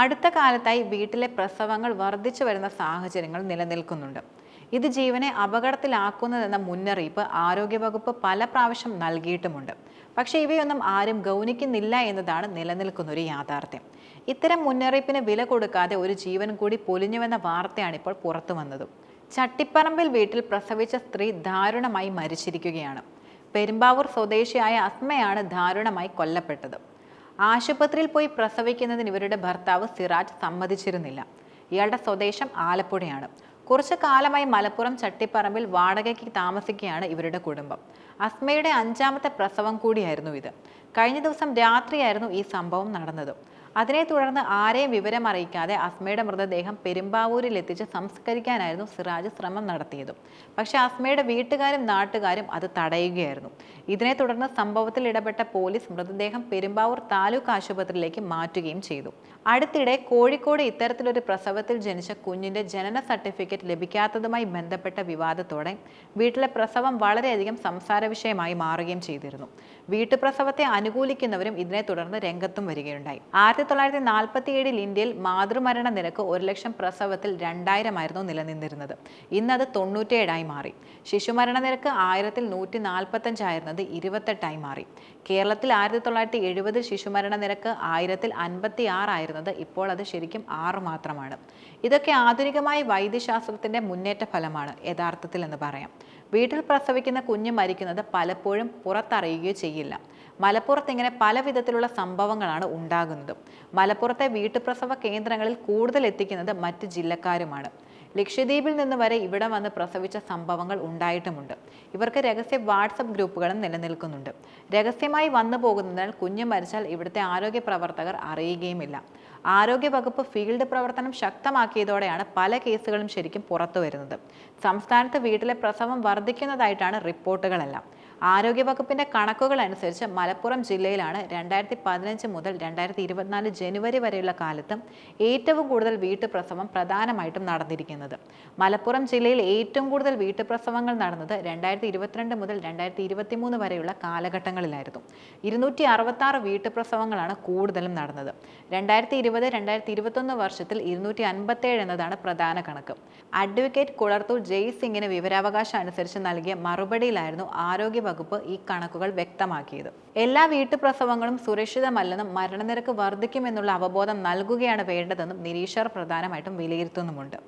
അടുത്ത കാലത്തായി വീട്ടിലെ പ്രസവങ്ങൾ വർദ്ധിച്ചു വരുന്ന സാഹചര്യങ്ങൾ നിലനിൽക്കുന്നുണ്ട്. ഇത് ജീവനെ അപകടത്തിലാക്കുന്നതെന്ന മുന്നറിയിപ്പ് ആരോഗ്യവകുപ്പ് പല പ്രാവശ്യം നൽകിയിട്ടുമുണ്ട്. പക്ഷേ ഇവയൊന്നും ആരും ഗൗനിക്കുന്നില്ല എന്നതാണ് നിലനിൽക്കുന്ന ഒരു യാഥാർത്ഥ്യം. ഇത്തരം മുന്നറിയിപ്പിന് വില കൊടുക്കാതെ ഒരു ജീവൻ കൂടി പൊലിഞ്ഞുവെന്ന വാർത്തയാണ് ഇപ്പോൾ പുറത്തു വന്നത് ചട്ടിപ്പറമ്പിൽ വീട്ടിൽ പ്രസവിച്ച സ്ത്രീ ദാരുണമായി മരിച്ചിരിക്കുകയാണ്. പെരുമ്പാവൂർ സ്വദേശിയായ അസ്മയാണ് ദാരുണമായി കൊല്ലപ്പെട്ടത്. ആശുപത്രിയിൽ പോയി പ്രസവിക്കുന്നതിന് ഇവരുടെ ഭർത്താവ് സിറാജ് സമ്മതിച്ചിരുന്നില്ല. ഇയാളുടെ സ്വദേശം ആലപ്പുഴയാണ്. കുറച്ചു കാലമായി മലപ്പുറം ചട്ടിപ്പറമ്പിൽ വാടകയ്ക്ക് താമസിക്കുകയാണ് ഇവരുടെ കുടുംബം. അസ്മയുടെ അഞ്ചാമത്തെ പ്രസവം കൂടിയായിരുന്നു ഇത്. കഴിഞ്ഞ ദിവസം രാത്രിയായിരുന്നു ഈ സംഭവം നടന്നത്. അതിനെ തുടർന്ന് ആരെയും വിവരം അറിയിക്കാതെ അസ്മയുടെ മൃതദേഹം പെരുമ്പാവൂരിൽ എത്തിച്ച് സംസ്കരിക്കാനായിരുന്നു സിറാജ് ശ്രമം നടത്തിയത്. പക്ഷെ അസ്മയുടെ വീട്ടുകാരും നാട്ടുകാരും അത് തടയുകയായിരുന്നു. ഇതിനെ തുടർന്ന് സംഭവത്തിൽ ഇടപെട്ട പോലീസ് മൃതദേഹം പെരുമ്പാവൂർ താലൂക്ക് ആശുപത്രിയിലേക്ക് മാറ്റുകയും ചെയ്തു. അടുത്തിടെ കോഴിക്കോട് ഇത്തരത്തിലൊരു പ്രസവത്തിൽ ജനിച്ച കുഞ്ഞിന്റെ ജനന സർട്ടിഫിക്കറ്റ് ലഭിക്കാത്തതുമായി ബന്ധപ്പെട്ട വിവാദത്തോടെ വീട്ടിലെ പ്രസവം വളരെയധികം സംസാര വിഷയമായി മാറുകയും ചെയ്തിരുന്നു. വീട്ടുപ്രസവത്തെ അനുകൂലിക്കുന്നവരും ഇതിനെ തുടർന്ന് രംഗത്തും വരികയുണ്ടായി. ആയിരത്തി തൊള്ളായിരത്തി നാൽപ്പത്തി ഏഴിൽ ഇന്ത്യയിൽ മാതൃമരണ നിരക്ക് ഒരു ലക്ഷം പ്രസവത്തിൽ രണ്ടായിരമായിരുന്നു നിലനിന്നിരുന്നത്. ഇന്നത് തൊണ്ണൂറ്റേഴായി മാറി. ശിശുമരണ നിരക്ക് ആയിരത്തിൽ നൂറ്റി നാൽപ്പത്തഞ്ചായിരുന്നത് ഇരുപത്തെട്ടായി മാറി. കേരളത്തിൽ ആയിരത്തി തൊള്ളായിരത്തി എഴുപതിൽ ശിശുമരണ നിരക്ക് ആയിരത്തിൽ അൻപത്തി ആറായിരുന്നത് ഇപ്പോൾ അത് ശരിക്കും ആറ് മാത്രമാണ്. ഇതൊക്കെ ആധുനികമായ വൈദ്യശാസ്ത്രത്തിന്റെ മുന്നേറ്റ ഫലമാണ് യഥാർത്ഥത്തിൽ എന്ന് പറയാം. വീട്ടിൽ പ്രസവിക്കുന്ന കുഞ്ഞ് മരിക്കുന്നത് പലപ്പോഴും പുറത്തറിയുകയോ ചെയ്യില്ല. മലപ്പുറത്ത് ഇങ്ങനെ പല വിധത്തിലുള്ള സംഭവങ്ങളാണ് ഉണ്ടാകുന്നത്. മലപ്പുറത്തെ വീട്ടുപ്രസവ കേന്ദ്രങ്ങളിൽ കൂടുതൽ എത്തിക്കുന്നത് മറ്റ് ജില്ലക്കാരുമാണ്. ലക്ഷദ്വീപിൽ നിന്ന് വരെ ഇവിടെ വന്ന് പ്രസവിച്ച സംഭവങ്ങൾ ഉണ്ടായിട്ടുമുണ്ട്. ഇവർക്ക് രഹസ്യ വാട്സപ്പ് ഗ്രൂപ്പുകളും നിലനിൽക്കുന്നുണ്ട്. രഹസ്യമായി വന്നു പോകുന്നതിനാൽ കുഞ്ഞ് മരിച്ചാൽ ഇവിടുത്തെ ആരോഗ്യ പ്രവർത്തകർ അറിയുകയുമില്ല. ആരോഗ്യ വകുപ്പ് ഫീൽഡ് പ്രവർത്തനം ശക്തമാക്കിയതോടെയാണ് പല കേസുകളും ശരിക്കും പുറത്തു വരുന്നത് സംസ്ഥാനത്ത് വീട്ടിലെ പ്രസവം വർദ്ധിക്കുന്നതായിട്ടാണ് റിപ്പോർട്ടുകളെല്ലാം. ആരോഗ്യവകുപ്പിന്റെ കണക്കുകൾ അനുസരിച്ച് മലപ്പുറം ജില്ലയിലാണ് രണ്ടായിരത്തി പതിനഞ്ച് മുതൽ രണ്ടായിരത്തി ഇരുപത്തിനാല് ജനുവരി വരെയുള്ള കാലത്തും ഏറ്റവും കൂടുതൽ വീട്ടുപ്രസവം പ്രധാനമായിട്ടും നടന്നിരിക്കുന്നത്. മലപ്പുറം ജില്ലയിൽ ഏറ്റവും കൂടുതൽ വീട്ടുപ്രസവങ്ങൾ നടന്നത് രണ്ടായിരത്തി ഇരുപത്തിരണ്ട് മുതൽ രണ്ടായിരത്തി ഇരുപത്തി മൂന്ന് വരെയുള്ള കാലഘട്ടങ്ങളിലായിരുന്നു. ഇരുന്നൂറ്റി അറുപത്തി ആറ് വീട്ടുപ്രസവങ്ങളാണ് കൂടുതലും നടന്നത്. രണ്ടായിരത്തി ഇരുപത് രണ്ടായിരത്തി ഇരുപത്തൊന്ന് വർഷത്തിൽ ഇരുന്നൂറ്റി അൻപത്തേഴ് എന്നതാണ് പ്രധാന കണക്ക്. അഡ്വക്കേറ്റ് കുളർത്തൂർ ജയ് സിംഗിന് വിവരാവകാശം അനുസരിച്ച് നൽകിയ മറുപടിയിലായിരുന്നു ആരോഗ്യ വകുപ്പ് ഈ കണക്കുകൾ വ്യക്തമാക്കിയത്. എല്ലാ വീട്ടുപ്രസവങ്ങളും സുരക്ഷിതമല്ലെന്നും മരണനിരക്ക് വർദ്ധിക്കുമെന്നുള്ള അവബോധം നൽകുകയാണ് വേണ്ടതെന്നും നിരീക്ഷകർ പ്രധാനമായിട്ടും വിലയിരുത്തുന്നുമുണ്ട്.